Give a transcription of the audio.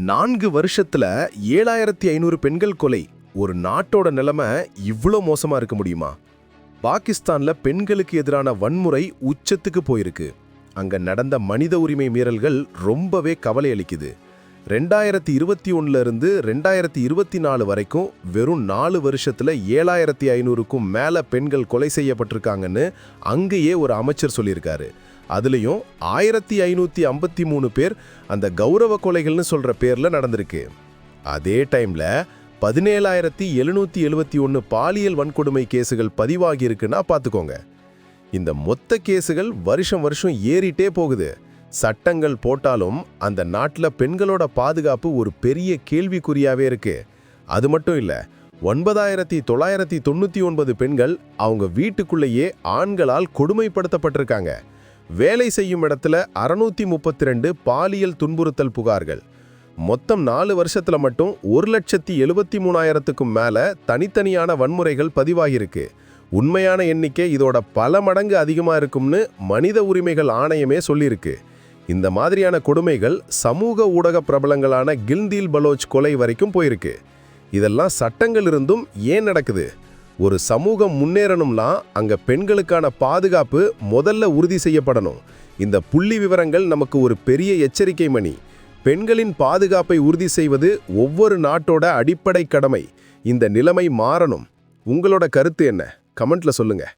நான்கு வருஷத்துல ஏழாயிரத்தி ஐநூறு பெண்கள் கொலை. ஒரு நாட்டோட நிலைமை இவ்வளோ மோசமா இருக்க முடியுமா? பாகிஸ்தான்ல பெண்களுக்கு எதிரான வன்முறை உச்சத்துக்கு போயிருக்கு. அங்க நடந்த மனித உரிமை மீறல்கள் ரொம்பவே கவலை அளிக்குது ரெண்டாயிரத்தி இருபத்தி ஒண்ணுல இருந்து ரெண்டாயிரத்தி இருபத்தி நாலு வரைக்கும் வெறும் நாலு வருஷத்தில் ஏழாயிரத்தி ஐநூறுக்கும் மேலே பெண்கள் கொலை செய்யப்பட்டிருக்காங்கன்னு அங்கேயே ஒரு அமைச்சர் சொல்லியிருக்காரு. அதுலேயும் ஆயிரத்தி ஐநூற்றி ஐம்பத்தி மூணு பேர் அந்த கௌரவ கொலைகள்னு சொல்கிற பேரில் நடந்திருக்கு. அதே டைமில் பதினேழாயிரத்தி எழுநூற்றி எழுபத்தி ஒன்று பாலியல் வன்கொடுமை கேசுகள் பதிவாகி இருக்குன்னா பார்த்துக்கோங்க இந்த மொத்த கேசுகள் வருஷம் வருஷம் ஏறிட்டே போகுது. சட்டங்கள் போட்டாலும் அந்த நாட்டில் பெண்களோட பாதுகாப்பு ஒரு பெரிய கேள்விக்குறியாவே இருக்கு. அது மட்டும் இல்லை ஒன்பதாயிரத்தி தொள்ளாயிரத்தி தொண்ணூற்றி ஒன்பது பெண்கள் அவங்க வீட்டுக்குள்ளேயே ஆண்களால் கொடுமைப்படுத்தப்பட்டிருக்காங்க. வேலை செய்யும் இடத்துல அறுநூத்தி முப்பத்தி ரெண்டு பாலியல் துன்புறுத்தல் புகார்கள். மொத்தம் நாலு வருஷத்துல மட்டும் ஒரு லட்சத்தி எழுபத்தி மூணாயிரத்துக்கும் மேல தனித்தனியான வன்முறைகள் பதிவாகியிருக்கு. உண்மையான எண்ணிக்கை இதோட பல மடங்கு அதிகமாக இருக்கும்னு மனித உரிமைகள் ஆணையமே சொல்லியிருக்கு. இந்த மாதிரியான கொடுமைகள் சமூக ஊடக பிரபலங்களான கில்தீல் பலோச் கொலை வரைக்கும் போயிருக்கு. இதெல்லாம் சட்டங்கள் இருந்தும் ஏன் நடக்குது? ஒரு சமூகம் முன்னேறணும்னா அங்கே பெண்களுக்கான பாதுகாப்பு முதல்ல உறுதி செய்யப்படணும். இந்த புள்ளி விவரங்கள் நமக்கு ஒரு பெரிய எச்சரிக்கை மணி. பெண்களின் பாதுகாப்பை உறுதி செய்வது ஒவ்வொரு நாட்டோட அடிப்படை கடமை. இந்த நிலைமை மாறணும். உங்களோட கருத்து என்ன? கமெண்ட்ல சொல்லுங்கள்